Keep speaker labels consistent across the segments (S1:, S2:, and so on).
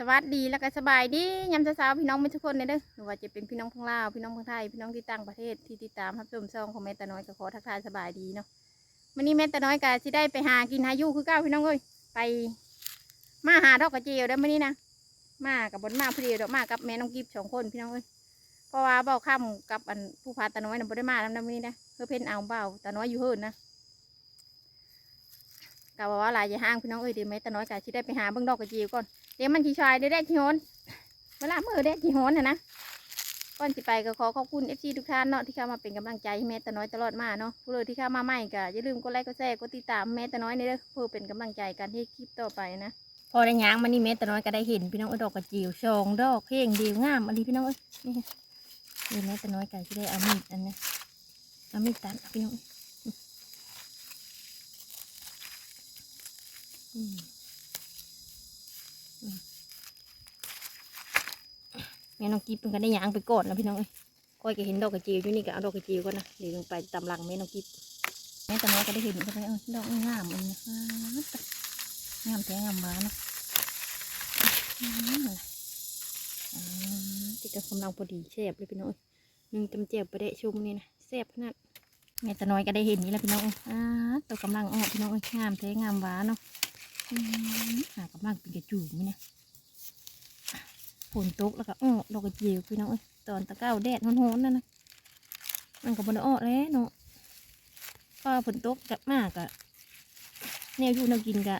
S1: สวัสดีแล้วก็สบายดียามเช้าๆพี่น้องทุกคนเลยเด้อหรือว่าจะเป็นพี่น้องพังลาวพี่น้องพังไทยพี่น้องที่ต่างประเทศที่ติดตามรับชมช่องของแม่ตาน้อยก็ขอทักทายสบายดีเนาะวันนี้แม่ตาน้อยก็สิได้ไปหากินหาอยู่คือเก้าพี่น้องเอ้ยไปมาหาดอกกระเจียวได้อมื่อนี้นะมากับบนมาเพอดีดอกมากับแม่น้องกิฟสองคนพี่น้องเอ้ยเพราะว่าเบาค่ำกับอันผู้พาตาน้อยน่ะบ่ได้มาแล้วนะมื่อนี้นะเพื่อเพ่นเอาเบาตาน้อยอยู่เฮิรนนะกะว่าว่าลายอย่ห้างพี่น้องเอ้ยเดี๋ยวแม่ตาน้อยก็สิได้ไปหาเบิ่งดอกกระเจียวก่อน เดี๋ยวมันขี้ชายเดี๋ยวแดดขี้โหนเวลามือแดดขี้โหนนะนะก่อนสิไปก็ขอขอบคุณเอฟซีทุกท่านเนาะที่เข้ามาเป็นกำลังใจให้แม่ตาน้อยตลอดมาเนาะผู้เลยที่เข้ามาใหม่ก็อย่าลืมกดไลค์กดแชร์กดติดตามแม่ตาน้อยในเด้อเพื่อเป็นกำลังใจกันที่คลิปต่อไปนะพอได้ย้างมานี่แม่ตาน้อยก็ได้เห็นพี่น้องอดอกกระจิ๋วสองดอกเพ่งเดียวงามอันนี้พี่น้องเอ้ยนี่เดี๋ยวแม่ตาน้อยก็จะได้เอามีดอันนี้เอามีดตัดพี่น้องอืม แม่น้องกิฟเพิ่นก็ได้ยางไปก่อนนะพี่น้องเอ้ยก้อยก็เห็นดอกกระเจียวอยู่นี่ก็เอาดอกกระเจียวก่อนนะเดี๋ยวลงไปตำลังแม่น้องกิฟแม่ตาน้อยก็ได้เห็นก็ไปเออดอกงามเลยนะอ้าวตะงามแท้งามหวานเนาะอืมอ่าติดกับกำลังพอดีแซ่บเลยพี่น้องเอ้ยหนึ่งตำเจียวประเดะชุ่มนี่นะแซ่บขนาดแม่ตาน้อยก็ได้เห็นนี่แหละพี่น้องเอ้ยอ้าตัวกำลังออกพี่น้องเอ้ยงามแท้งามหวานเนาะอืมหากำลังเป็นกระจูมเนี่ย ฝนตกแล้วก็อ้อดอกกระเจียวพี่น้องเอ้ยตอนตะเก้าแดดร้อนๆนั่นนะมันก็บนอ้อแล้วเนาะพอฝนตกกะมากอะแนวอยู่แนวกินกะ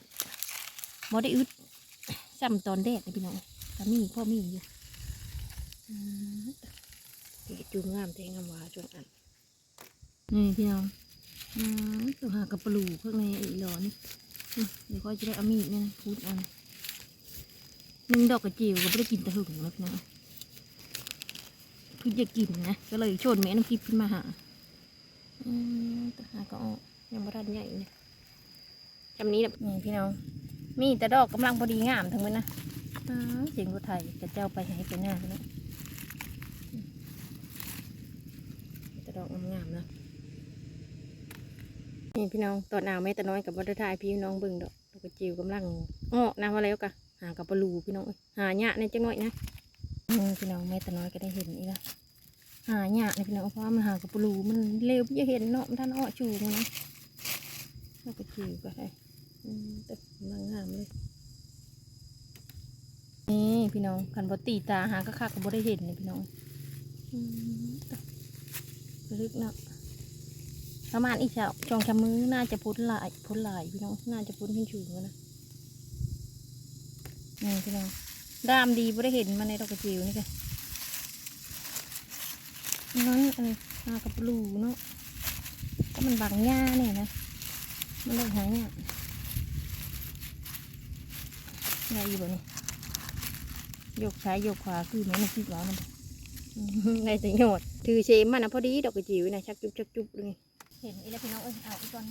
S1: บ่ได้อึดซ้ำตอนแดดเลยพี่น้องก็มีพ่อมีอยู่อืมเด็กจูงงามแทงงามหวาจนอันนี่พี่น้องอืมตัวหากระปลูข้างในอีหลอนี่อืมเดี๋ยวก็จะได้เอามีดเนี่ยนะพูดเอัน หนึ่งดอกกระเจียวก็ไม่ได้กินแต่หึงแล้วนะเพิ่งจะกินนะ ก็เลยชนแม่น้ำกิบขึ้นมาหาอืมแต่หาก็ออกยังไม่ทันใหญ่เนี่ยจำนี้แบบนี่พี่น้องมีแต่ดอกกำลังพอดีงามทั้งนั้นนะเสียงรถไทยจะเจ้าไปให้ไปหน้าพี่น้องแต่ดอกงามๆนะนี่พี่น้องตอนหนาวแม่แต่น้อยกับวัตถุไทยพี่น้องบิ่งดอกกระจียวกำลังออกนะว่าแล้วกะ หากับปลาลูพี่น้องหาหยะในจังหน่อยนะพี่น้องแม่ตาน้อยก็ได้เห็นอีกแล้วหาหยะในพี่น้องเพราะว่ามันหากับปลาลูมันเร็วพี่จะเห็นเนาะท่านอ้อชูมันนะแล้วก็จิวก็ได้แต่กำลังงามเลยนี่พี่น้องขันบตีตาหาก็คักก็บ่ได้เห็นเลยพี่น้องลึกเนาะประมาณอีกเช้าจองชะมือน่าจะพ้นหลายพ้นหลายพี่น้องน่าจะพ้นขึ้นชูแล้วนะ นี่พี่น้องดามดีไม่ได้เห็นมาในดอกกระจิ๋วนี่ค่ะน้อยอะไรหากับปลูเนาะก็มันบังหญ้าเนี่ยนะ มันเลยหายเนี่ยได้อยู่บ่นี่ยกซ้ายยกขวาคือมันคิดว่ามันอืมได้แต่โยดถือเชมมันนะพอดีดอกกระจิ๋วนะชักจุ๊บชักจุ๊บเลยเห็นอีแล้วพี่น้องเอ้ยเอาอีกก่อน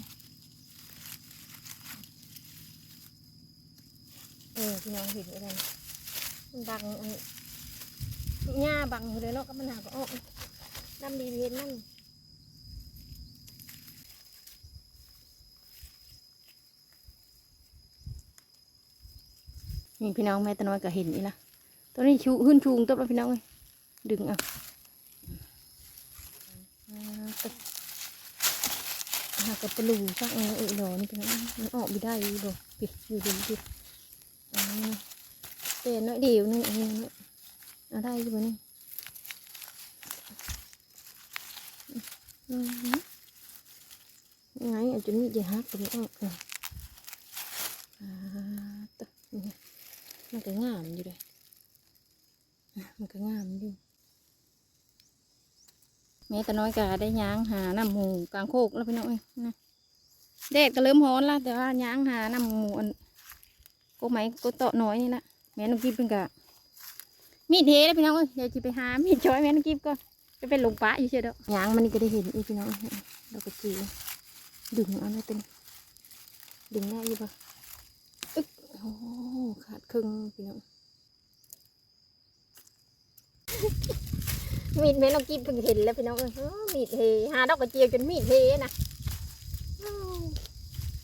S1: เออพี่น้องเห็นอีแล้วมันบังอันหญ้าบังอยู่เลยเนาะก็มันหาก็ออกดำดีเห็นนั่นนี่พี่น้องแม่ตะน้อยก็เห็นนี่ละตัวนี้ชูขึ้นชูงตัวพี่น้องเอ้ยดึงเอาอ่าตึกหากระปลูสักเออเออดอนี่พี่น้องมันออกไม่ได้อยู่บ่ปิดอยู่ดีดิอ่ เตียนน้อยเดียวนึงเองเอาได้อยู่นี่ไงอาจจะมีจะฮักตรงนี้ออกเลยอ่าตะนี่มันก็งามอยู่เลยมันก็งามอยู่แม่ตะน้อยก็ได้ย่างหาน้ำหมูกลางโคกแล้วพี่น้องเอ้ยนะแดดก็เริ่มร้อนแล้วแต่ว่าย่างหาน้ำหมูอัน ก็ไหมก็เตาะน้อยนี่ละแม่นกิฟเป็นกะมีดเทแล้วพี่น้องเอ้ยเดี๋ยวจะไปหามีดช้อยแม่นกิฟก็ไปเป็นหลงป้าอยู่เชียวดอกยางมันนี่ก็ได้เห็นอีกพี่น้องเราก็จีดึงเอาไว้เป็นดึงได้อยู่ปะอึ๊กโอ้ขาดครึ่งพี่น้องมีดแม่นกิฟเพิ่งเห็นแล้วพี่น้องเอ้ยเอมีดเทหาดอกกระเจียวจนมีดเทนะ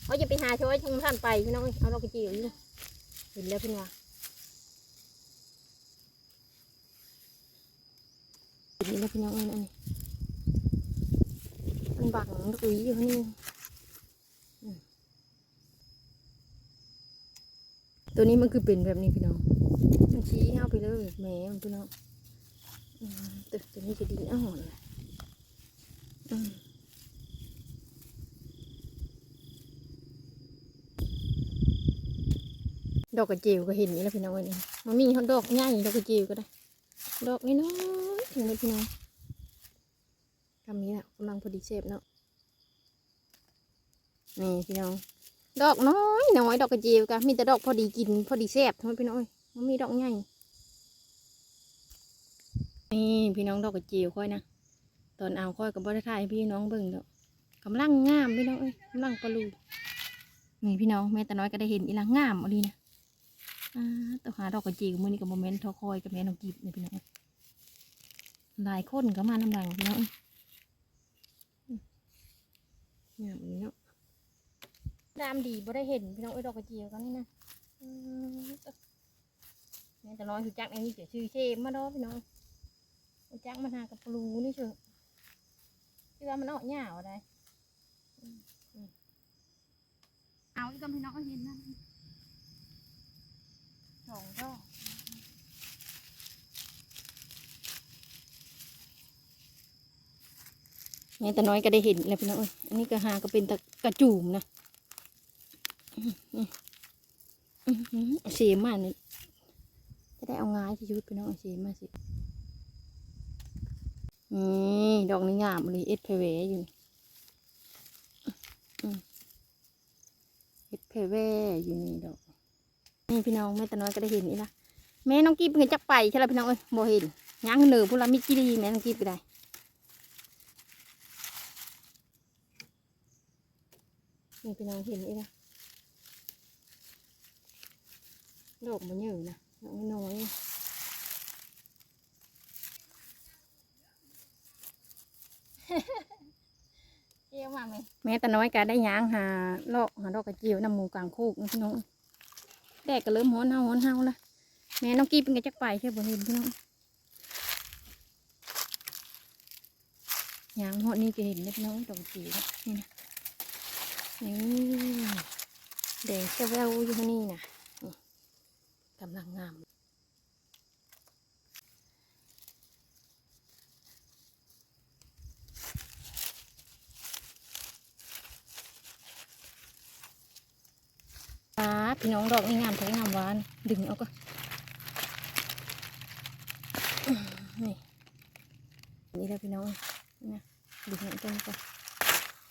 S1: เขาจะไปหาช้อยทางท่านไปพี่น้องเอ้ยเอาดอกกระเจียวอยู่ เห็นแล้วเพื่นว่าเห็นแล้วพี่อนว่าอันนี้มันบังตุ้ยอยู่นี่ตัวนี้มันคือเป็นแบบนี้พี่น้อง มันชี้เข้าไปเลยแหมพี่น้องตัวนี้จะดีอ่อนเลย ดอกกระเจียวก็เห็นนี่แล้วพี่น้องเอ้ยนี่มันมีดอกใหญ่ดอกกระเจียวก็ได้ ดอกน้อยๆถึงเลยพี่น้องคำนี้แหละกำลังพอดีเชฟเนาะนี่พี่น้อง ดอกน้อยน้อยดอกกระเจียวกันมีแต่ดอกพอดีกินพอดีแซ่บทำไมพี่น้องเอ้ยมันมีดอกใหญ่นี่พี่น้องดอกกระเจียวค่อยนะตอนเอาค่อยกับบริทยพี่น้องเบิ่งเนาะกำลังงามพี่น้องเอ้ยกำลังปลูนี่พี่น้องแม่แต่น้อยก็ได้เห็นอีหลังงามอะไรนะ ตัวหาดอกกระจียวมือนี่กับโมเมนต์ทอคอยกับแม่น้องกีบนี่พี่น้องหลายคนก็มาน้ำหลังพี่น้องงามนี้เนาะดามดีบ่ได้เห็นพี่น้องเอ้ดอกกระเจียวกันนี่นะอืมแม่แต่น้อยคือจักอันนี้เดี๋ยวชื่อเชมมาดอพี่น้องเอาจักมาหากับปลูนี่เชื่อที่ว่ามันออกหญ้าอะไรเอาอีกกับพี่น้องก็เห็นนั่นส องดอกแม่แต่น้อยก็ได้เห็นแล้วพี่น้องเอ้ยอันนี้ก็หาก็เป็นตะกระจูมนะอื้อหืออื้อหือเอาเสียมานี่จะได้เอางายที่ยุดพี่น้องเอาเสียมาสินี่ดอกนี้งามเลยเอ็ดเพเวอยู่เอ็ดเพเวอยู่นี่ดอก นี่พี่น้องแม่แต่น้อยก็ได้เห็นนี่ละแม่น้องกิ๊บเห็นจักไปใช่ไหมพี่น้องเอ้ยบ่เห็นย่างเหนือพูดละมิจิรีแม่น้องกิ๊บก็ได้นี่พี่น้องเห็นอีกนะดอกมันเยอะนะดอกน้อยๆเจียวมาไหมแม่แต่น้อยก็ได้ย่างหาลอกหาดอกกระเจียวน้ำหมูกลางโคกนะพี่น้อง แดดก็เริ่มฮ้อนเฮาฮ้อนเฮาละแม่น้องกีเป็นไงจักไปใช่บ่เห็นพี่น้องย่างหอนี่จะเห็นเล็กน้อยตระเจียวนี่นะนี่แดงเซเวลอยู่ที่นี่นะกำลังงาม ป้าพี่น้องดอกนี่งามทั้งามหวาน ดึงเอาก็นี่นี่แหละพี่น้องนะดึงเอาต้นก็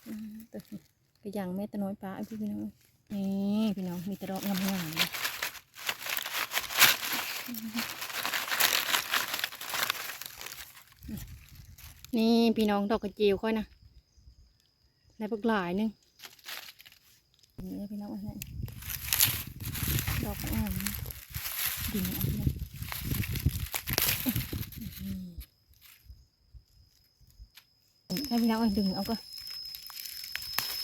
S1: อืมตัวนี้ก็ยังแม่ตะน้อยปลาพี่พี่น้องนี่พี่น้องมีตะดอกงามๆเลยนี่พี่น้องดอกกระเจียวค่อยนะในปักหลายหนึงนี่พี่น้องอันนั้น ดอกงามดินเอาพี่น้องให้พี่น้องเอาดึงเอาก็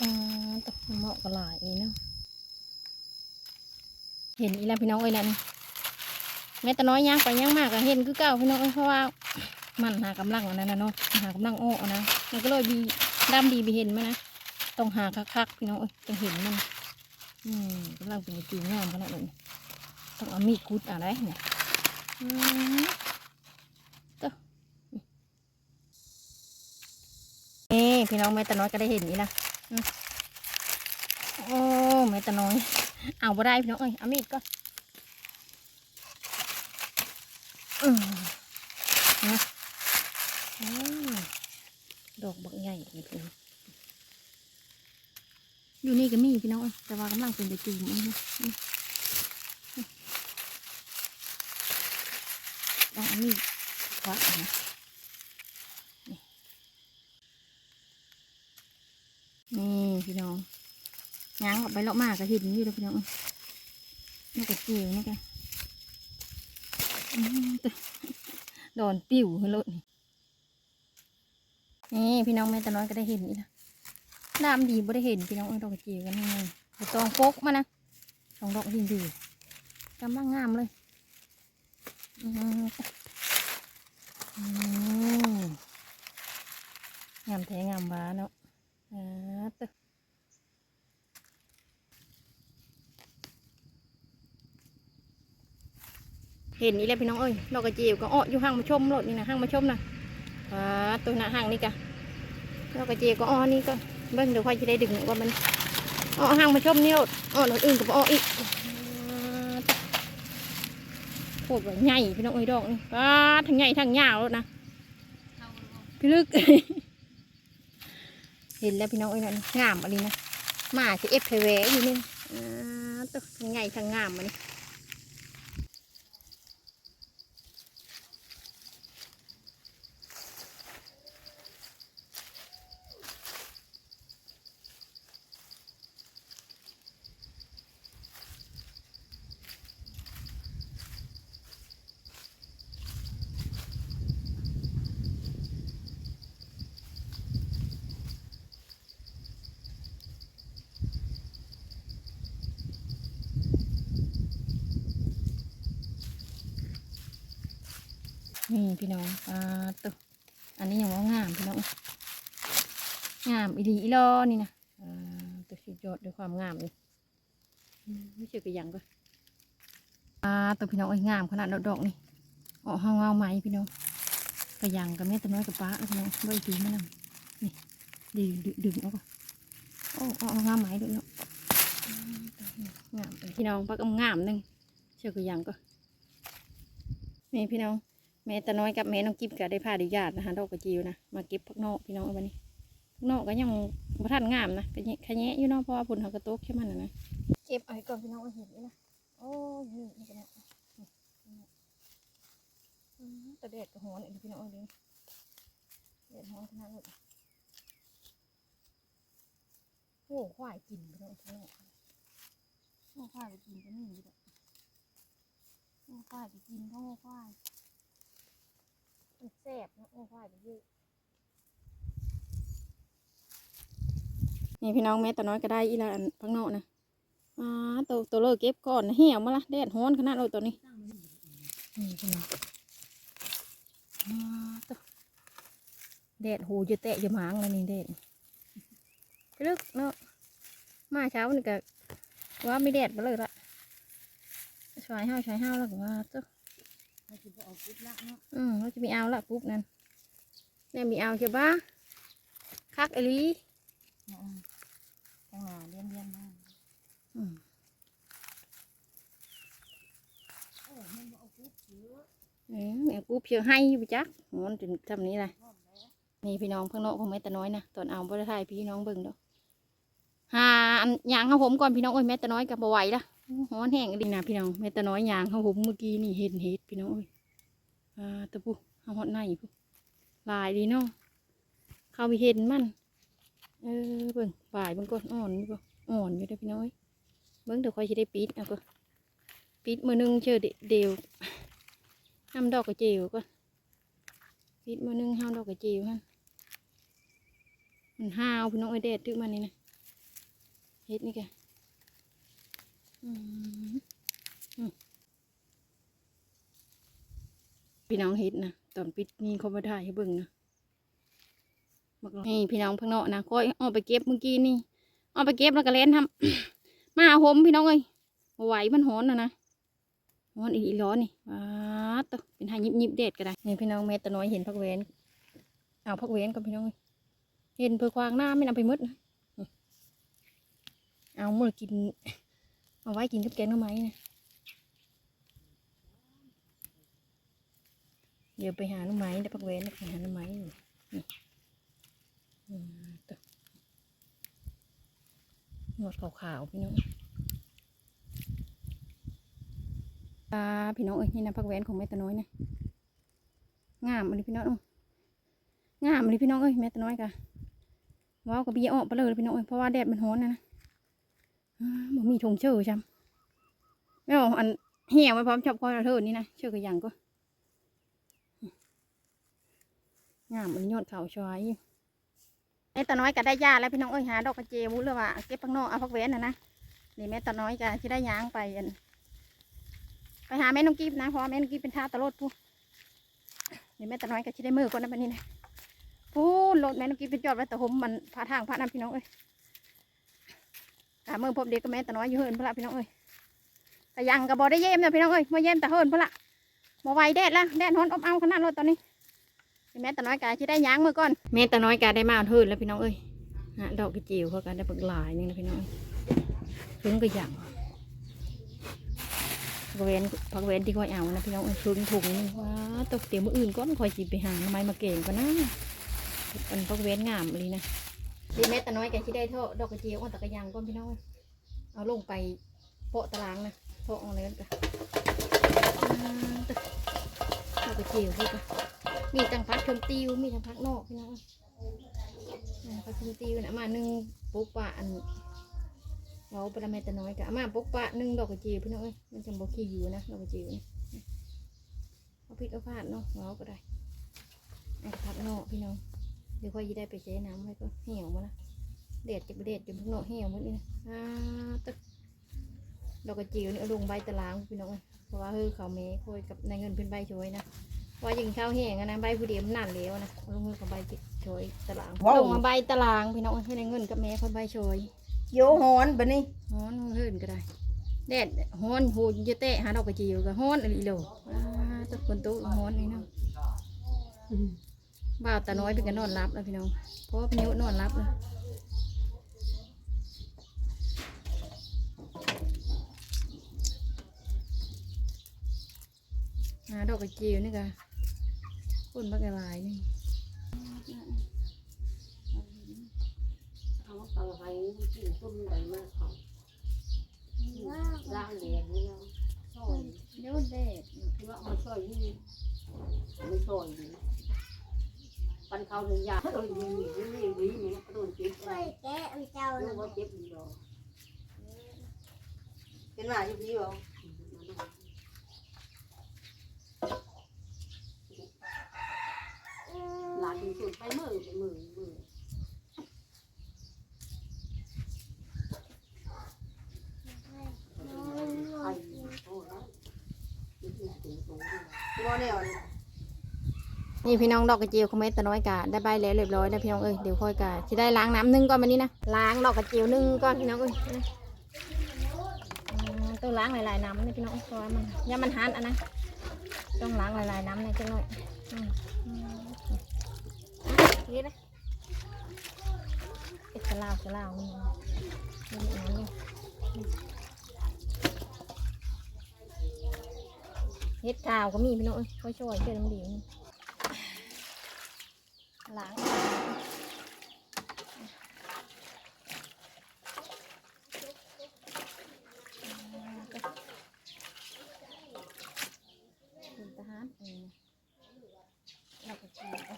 S1: อ่าตกเหมาะกับหลายเนาะเห็นอีแล้วพี่น้องเอ้ยแหละนี่แม่แต่น้อยย่างไปย่างมากก็เห็นคือเก่าพี่น้องเอ้เพราะว่ามันหากำลังอันนั้นนะเนาะหากำลังโอ้นะมันก็เลยบีดำดีบีเห็นไหมนะต้องหาคักๆพี่น้องเอ้ยต้องเห็นมัน อืมกำลังเป็นจีงามขนาดนี้ต้องเอามีดกุดอะไรเนี่ยอืมเต้อนี่พี่น้องแม่ต่น้อยก็ได้เห็นนี่ละโอ้แม่ตะน้อย เอาบ่ได้พี่น้องเอ้ยเอามีดก็อืมนะอืมดอกบักใหญ่นี่พี่น้อง อยู่นี่ก็มีพี่น้องอ้ยแต่ว่ากำลังเป็นไปจูมอันนี้อืมต้องเอามีดควักเอานะนี่นี่พี่น้องย่างออกไปเลาะมากก็เห็นอยู่แล้วพี่น้องนี่ก็เจียวนี่กันอื้อตัวดนปิวขึ้นรถนี่นี่พี่น้องแม่ตะน้อยก็ได้เห็นนี่นะ น้ำดีบ่ได้เห็นพี่น้องเอ้ยดอกกระเจียวกันนี่ไปตองโฟกมานะสองดอกดีดีกำลังงามเลยอืออืมงามแท้งามหวาเนาะอ่าตึเห็นนี่แหละพี่น้องเอ้ยดอกกระเจียวก็อ้ออยู่ห้างมาชมรถนี่นะห้างมาชมนะอ่าตัวหน้าห้างนี่กะดอกกระเจียวก็อ้อนี่ก็ เบิ้งเดี๋ยวค่อยจะได้ดึงว่ามันอ้อห้างมาชมเนี่รถอ้อรถอื่นก็บ่อ้ออีกอ่าตึโคตรใหญ่พี่น้องเอ้ดอกนี่ป้าทั้งใหญ่ทั้งยาวรถนะพี่ลึก เห็นแล้วพี่น้องเอ้นั่นงามอะไรนะมาจะเอฟเพเวอยู่นี่อ่าตัวทั้งใหญ่ทั้งงามอันนี้ นี่พี่น้องอ่าตัวอันนี้ยังว่างามพี่น้องงามอีดีอีลอนี่นะตัวสุดยอดด้วยความงามนี่ไม่เชื่อกี่อย่างก็อ่าตัวพี่น้องเอ้งามขนาดดอกๆนี่ออกห้างเงาไหมพี่น้องกระยังกับแม่ตัวน้อยกับป้าพี่น้องไม่ตีมันนำนี่ดึงดึงดึงเอาก่อนโอ้อาเอางามไหมด้วยเนาะงามพี่น้องปักงามหนึงเชื่อกี่อย่างก็นี่พี่น้อง แม่ตาน้อยกับแม่น้องกิ๊บก็ได้พาดิญาตินะคะดอกกระจิวนะมาเก็บพักนอกพี่น้องเอาวันนี้พักนอกก็ยังบ่ทันงามนะก็แค่แยะอยู่เนาะเพราะว่าผลเขากระตุกแค่มันนะนะเก็บเอาไว้ก่อนพี่น้องเอาเห็นนี่นะโอ้ยนี่ก็ได้ตะเด็ดกับหอนอีกพี่น้องเอาเลยเด็ดหอนขนาดนี้โอ้ควายกินพี่น้องข้งนอกโอ้ควายไปกินก็นี่อยู่ดอกโอ้ควายไปกินเพราะโอ้ควาย นะโอ้ยไปยืดนี่พี่น้องแม่ตาน้อยก็ได้อีลานพังนอกนะอ่าตัวตัวเลิกเก็บก่อนนะเหี่ยวมาละแดดฮ้อนขนาดเลยตัวนี้นี่พี่น้องอ่าตัวแดดหูจะแตะจะหมางเลยนี่แดดไปลึกเนาะมาเช้านี่ก็ว่าไม่แดดมาเลยละชายห้าวชายห้าวแล้วก็ว่า
S2: เจะบอกปุ๊บละเนาะ
S1: อืมเราจะมีเอาละปุ๊บนั่น เนี่ยมีเอาเชียวบ้าคักอหลี
S2: จังหวะเลี้ยงเลี้ยงมาก
S1: อืม
S2: เออมันบอกปุ๊บเยอะ
S1: เอ้ยแม่ปุ๊บเชียวให้อยู่ไปจักหอนจนทำนี้เลย
S2: พร้อมแล้ว
S1: นี่พี่น้องเพิ่งนอกของแม่ตาน้อยนะตอนเอาบ่ได้ถ่ายพี่น้องเบิ่งดอกหาอันยางเขาผมก่อนพี่น้องเอ้ยแม่ตาน้อยกับบ่ไหวละหอนแห้งดีนะพี่น้องแม่ตาน้อยยางเขาผมเมื่อกี้นี่เห็นเห็ดพี่น้องเอ้ยอ่าตะปูเอาหอดในปู ลายดีเนาะเขาไปเห็นมัน เออเบิ่งบ่ายเบิ่งก่อนอ่อนอยู่บ่อ่อนอยู่ด้อพี่น้อย เบิ่งเดี๋ยวค่อยสิได้ปิดเอาก็ปิดมือนึงเชื่อเดียวห้ามดอกกระเจียวก็ปิดมือนึงห้ามดอกกระเจียวฮะมันห้าวพี่น้องไอเด็ดตึกมันนี่นะเฮ็ดนี่แกพี่น้องเฮ็ดนะ ตอนปิดนี่เขามาถ่ายให้เบิ่งนะบักนี่พี่น้องเพิ่งเนาะนะก็ออกไปเก็บเมื่อกี้นี่ออกไปเก็บแล้วก็เล่นทำมาหมพี่น้องเอ้ยบ่ไหวมันหอนนะนะหอนอีร้อนนี่ว้าดตัวเป็นหายิบยิบๆเด็ดก็ได้นี่พี่น้องแม่ตะน้อยเห็นพักเวนเอาพักเวนกับพี่น้องเอ้ยเห็นเพื่อควางหน้าไม่นำไปมืดนะนี่เอามื่อกินเอาไว้กินกับแกงหน่อไม้นะ เดี๋ยวไปหาหน่อไม้แล้วพักเวนแล้วไปหาหน่อไม้อยู่ตัวหนวดขาวๆพี่น้องปลาพี่น้องเอ้ยนี่นะพักแหวนของแม่ตะน้อยนะงามอันนี้พี่น้องงามอันนี้พี่น้องเอ้ยแม่ตะน้อยกะว้าวกับพี่ออกไปเลยพี่น้องเอ้ยเพราะว่าแดดมันร้อนนะนะอ่าบ่มีธงเชื่อจำไม่เอาอันเหี่ยวไม่พร้อมชอบคอยเราเทินนี่นะเชื่อกันยังก็ งามอันยอดเขาชวยอยู่ตาน้อยก็ได้ยาแล้วพี่น้องเอ้ยหาดอกกระเจียวหรือว่าเก็บพักนอกเอาพักเว้นนะนะนี่แม่ตาน้อยก็ที่ได้ยางไปอันไปหาแม่น้องกีบนะเพราะแม่น้องกีบเป็นท่าตะโลดผู้นี่แม่ตาน้อยก็จะได้มือก่อนนะบัดนี้นะพูนรถแม่น้องกิ๊บไปจอดไว้แต่หมมันพาทางพาน้ำพี่น้องเอ้ยกามือพบเด็กกับแม่ตาน้อยอยู่เฮินพละพี่น้องเอ้ยแต่ยังกับบอได้เยี่ยมนะพี่น้องเอ้ยมาเยี่ยมแต่เฮินพละมาไวแดดละแดดฮ้อนอบเอาขนาดรถตอนนี้ แม่ตาน้อยกาจะได้ย้างมือก่อนแม่ตาน้อยกาได้มาเฮินแล้วพี่น้องเอ้ยฮะดอกกระจิ๋วเขากันได้ปักหลายนี่นะพี่น้องเอ้ยถึงก็ยังพักเวนพักเวนที่คอยเอานะพี่น้องเอ้ยชุนถุงนี่ว้าตกเตี๋ยวมืออื่นก้อนคอยจีไปหาทำไมมาเก่งกว่านะเป็นพักเวนงามเลยนะดีแม่ตาน้อยแกที่ได้เท่าดอกกระเจียวอ่อนตะกะยังก้อนพี่น้องเอ้ยเอาลงไปโปะตารางนะโปะอะไรกันกะดอ กกระเจียวพี่กะมีจังพักชมติวมีจังพักนอกพี่น้องพักชมติวนะมาหนึ่งปุ๊บปะอันเราปลาแม่แต่น้อยกะเอามาปกปะหนึ่งดอกกระเจีพี่น้องเอ้ยมันจะบอกขี้อยู่นะดอกกระเจีนี่เอาพริกเอาพาดเนาะเราก็ได้ไอ้พักนอกพี่น้องเดี๋ยวค่อยยีได้ไปใช้น้ำไว้ก็เหี่ยวมาละเด็ดจะไปเด็ดจะพวกนอกเหี่ยวหมันนี่นะอ่าตึกดอกกระเจีนี่เอาลงใบตะลางพี่น้องเอ้ย เพราะว่าเฮ้ยเขาเมย์คุยกับนายเงินเป็นใบช่วยนะว่ายิงข้าวแห้งอะนะใบผู้เดียวมันนั่นแล้วนะเอาลงมือกับใบช่วยตะลางลงมาใบตะลางพี่น้องเอ้ยให้นายเงินกับแม่คนใบช่วย
S2: โยหอนบัดนี้
S1: ฮ้อนเฮินก็ได้แดดฮ้อนหูจะเตะหาดอกกระเจียวก็ฮ้อนอะไรโลอ่าตะคนโตฮ้อนนี่เนาะบ่าวตาน้อยเป็นกันนอนรับแล้วพี่น้องเพราะว่าพี่นิ้วนอนรับเลย หาดอกกระเจียวนี่ก็คนบักละลายนี่
S3: เอาตังไห้กินต้มใดมากเขาล่างแดงนี่เราซอย
S1: เดี๋ยวแดด
S3: คือว่ามันซอยนี่ไม่ซอยดีปันเขาหนึ่งยาโดนยิงยิงยิงยิงนี่โดนเจ็บอะไร
S2: แกะเจ้า
S3: รู้ว่าเจ็บดีหรอ
S2: เป็นหมาอยู่พี่บ่
S3: หลานสุดไปมือไปมือมือไอ้โอ้ยนี่คือถึงตรงนี้
S2: บ่แนว
S1: นี่พี่น้องดอกกระเจียวคอมเมนต์ตาน้อยกาได้ใบแล้วเรียบร้อยแล้วพี่น้องเอ้ยเดี๋ยวค่อยกาจะได้ล้างน้ำนึ่งก่อนมานี้นะล้างดอกกระเจียวนึ่งก่อนพี่น้องเอ้ยนะอืมต้องล้างหลายๆน้ำนี่พี่น้องเพราะว่ามันอย่ามันหันอะนะต้องล้างหลายๆน้ำเลยจังหน่อยอืม นี่นะเอ็ดกะลาวกระลาวนี่นี่น้ำนี่เฮ็ดขาวก็มีพี่น้องเอ้ยค่อยช่วยช่วยน้ำดีนี่ ล้างเป็นทหารเองเราก็ชีเอา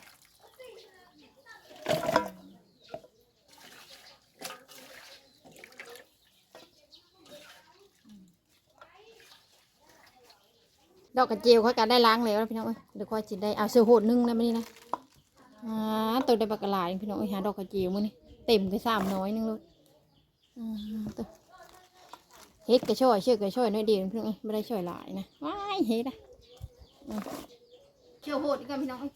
S1: ดอกกระเจียวเขาก็ได้ล้างแล้วพี่น้องเอ้ยเดี๋ยวค่อยจิได้เอาเสื้อโหดนึ่งนะมันนี่นะอ่าตัวได้บักระหลายพี่น้องเอ้ยหาดอกกระเจียวมื้อนี้เต็มไปสามน้อยนึงเลยอ่าตัวเฮ็ดกระช่อยเชื่อกระช่อยน้อยเดียวพี่น้องเอ้ยไม่ได้ช่อยหลายนะว้ายเฮ็ดอะเชื่อโหดอีกกันพี่น้องเอ้ย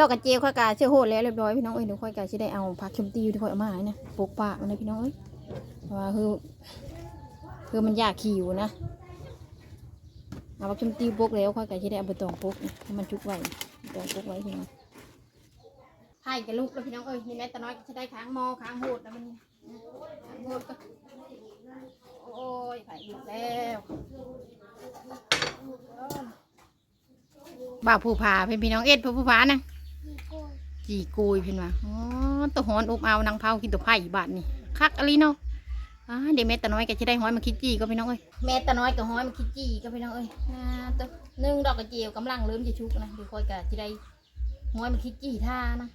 S1: ดอกกระเจียวค่อยกาเชื่อโหดแล้วเรียบร้อยพี่น้องเอ้ยเดี๋ยวค่อยกาสิได้เอาผักชมตีอยู่ที่ค่อยเอามาให้นะปลูกปากมันเลยพี่น้องเอ้ยเพราะว่าคือคือมันยากขิวนะเอาผักชมตีปลูกแล้วค่อยกาสิได้เอาไปตองปลูกนะให้มันชุกไว้ตองปลูกไว้พี่น้องไผ่กับลูกแล้วพี่น้องเอ้ยนี่แม่ตาน้อยก็จะได้ค้างหมอค้างโหดแล้วมันนี่ค้างโหดก็โอ้ยไผ่หลุดแล้วบ่าวผู้ผาเป็นพี่น้องเอ็ดผู้ผู้ผานะ จีกุยเพิ่นว่าอ๋อตัวหอนอบเอานางเผากินตัวไผ่บาทนี่คักอะไรเนาะอ่าเดี๋ยวแม่ตาน้อยก็จะได้ห้อยมาคิดจีก็พี่น้องเอ้ยแม่ตาน้อยก็ห้อยมาคิดจีก็พี่น้องเอ้ยอ่าตัวหนึ่งดอกกระเจียวกำลังเริ่มจะชุกนะเดี๋ยวค่อยก็จะได้ห้อยมาคิดจีท่านะ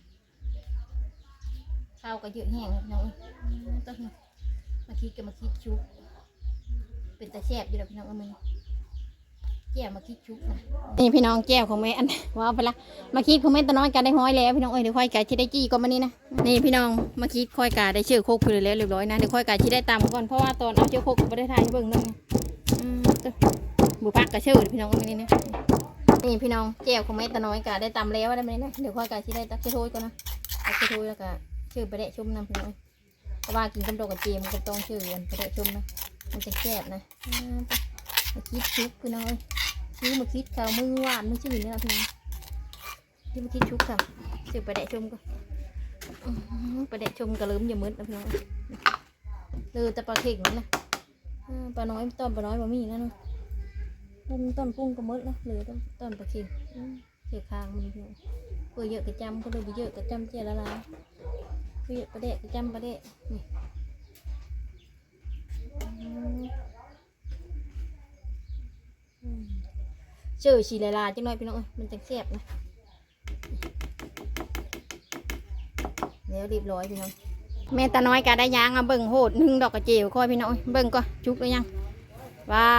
S1: ข้าวก็เยอะแห้งพี่น้องเอ้ยตัวมาคิดก็มาคิดชุกเป็นตาแซ่บอยู่แล้วพี่น้องเอ้ย แก้วมาคิดชุบนะนี่พี่น้องแก้วของแม่อันว้าวไปละมาคิดของแม่ตะน้อยกันได้ห้อยแล้วพี่น้องเอ้ยเดี๋ยวค่อยกาที่ได้จี้ก่อนมานี่นะนี่พี่น้องมาคิดค่อยกาได้ชื่อโคกเพื่อแล้วเรียบร้อยนะเดี๋ยวค่อยกาที่ได้ตามก่อนเพราะว่าตอนเอาเจ้าโคกไม่ได้ทายเบิ่งนั่นไงบุพักกระชื่อพี่น้องมานี่นะนี่พี่น้องแก้วของแม่ตะน้อยกาได้ตามแล้วได้ไหมนะเดี๋ยวค่อยกาที่ได้ตักเชโทยก่อนนะตักเชโทยแล้วก็ชื่อไปได้ชุ่มน้ำพี่น้องเพราะว่ากินกับดกกระเจมก็ต้องชื่อกันไปได้ชุ่มนะมันจะแซ่บนะมาคิดชุบพี่น้อง ซื้อมาคิดเขามือหวานมือชื่อนี่เราพี่น้องที่มาคิดชุบค่ะซื้อไปแดะชมก็ไปแดะชมกระลืมอย่ามืดนะพี่น้องเลยแต่ปลาเข่งนั่นนะปลาน้อยต้นปลาน้อยบะหมี่นั่นนะต้นต้นกุ้งก็มืดนะเหลือต้นต้นปลาเข่งเสือคางมันพี่น้องเพื่อเยอะกระจำก็เลยไปเยอะกระจำเจละลายเพื่อเยอะประเดะกระจำประเดะนี่อืม เจอชีลาลาจังหน่อยพี่น้องเอ้ยมันจะแซ่บนะแล้วเรียบร้อยพี่น้องแม่ตาน้อยกาได้ยางอะเบิ่งโหดหนึ่งดอกกระเจียวค่อยพี่น้องเอ้ยเบิ่งก็ชุกแล้วยังว้า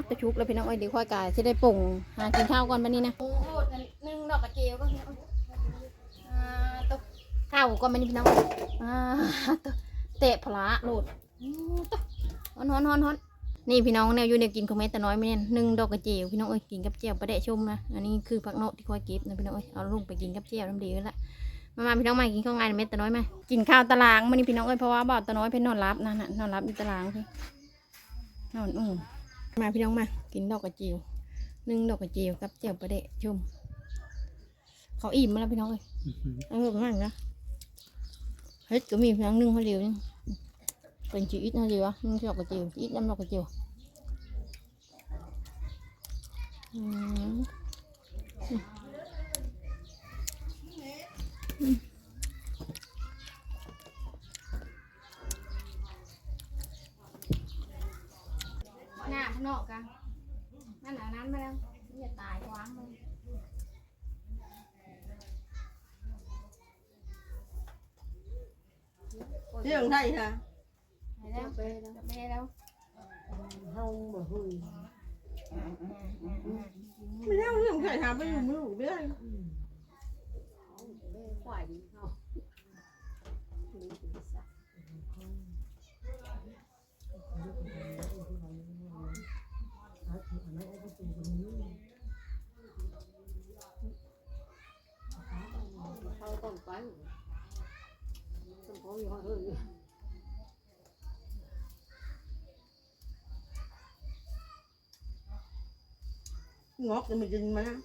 S1: ดไปชุกแล้วพี่น้องเอ้ยเดี๋ยวค่อยกาจะได้ปุ่งหากินข้าวก่อนบันนี้นะโอ้โหดหนึ่งดอกกระเจียวก็พี่น้องเอ้ยอ่าตัวข้าวก่อนบันนี้พี่น้องเอ้ยอ่าตัวเตะพละโหลดอืมตัวฮอนฮอนฮอนฮอน นี่พี่น้องแนวอยู่เนี่ยกินของแม่แต่น้อยไม่เนี่ยหนึ่งดอกกระเจียวพี่น้องเอ้ยกินกับเจียวประเดะชมนะอันนี้คือผักโนดที่คอยเก็บนะพี่น้องเอ้ยเอาลงไปกินกับเจียวน้ำดีแล้วละมามาพี่น้องมากินข้าวไงานแม่แต่น้อยมากินข้าวตารางมานี่พี่น้องเอ้ยเพราะว่าบ่าวตาน้อยเพิ่นนอนรับนั่นน่ะนอนรับอยู่ตารางพี่นอนอืมมาพี่น้องมากินดอกกระเจียวหนึ่งดอกกระเจียวกับเจียวประเดะชมเขาอิ่มมาแล้วพี่น้องเอ้ยเออประมาณนะเฮ็ดก็มีพี่น้องนึ่งเขาเดียวนึง เป็นชีอิทเขาเดียวอะนึ่งดอกกระเจียวชีอิทน้ำ แล้วอย่าตายว้างเลย
S2: เรื่องไทยค่ะ
S1: ไปแล้วไปแล้วไปแล้ว
S3: เฮาบ่ฮู้
S2: ไม่ได้เรื่องไทยทำไปอยู่มือไม่ได้
S3: ควายเฮาเขาต้องไปต้องขอมีห้องอื่น
S2: งอกจะมายิงมานะ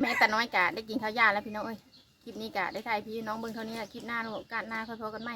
S1: แม่แต่น้อยกะได้กินข้าวยาแล้วพี่น้องเอ้ย คลิปนี้กะได้ถ่ายพี่น้องเบิ่งเท่านี้แหละคลิปหน้าลูกาดหน้าค่อยพบกันไหม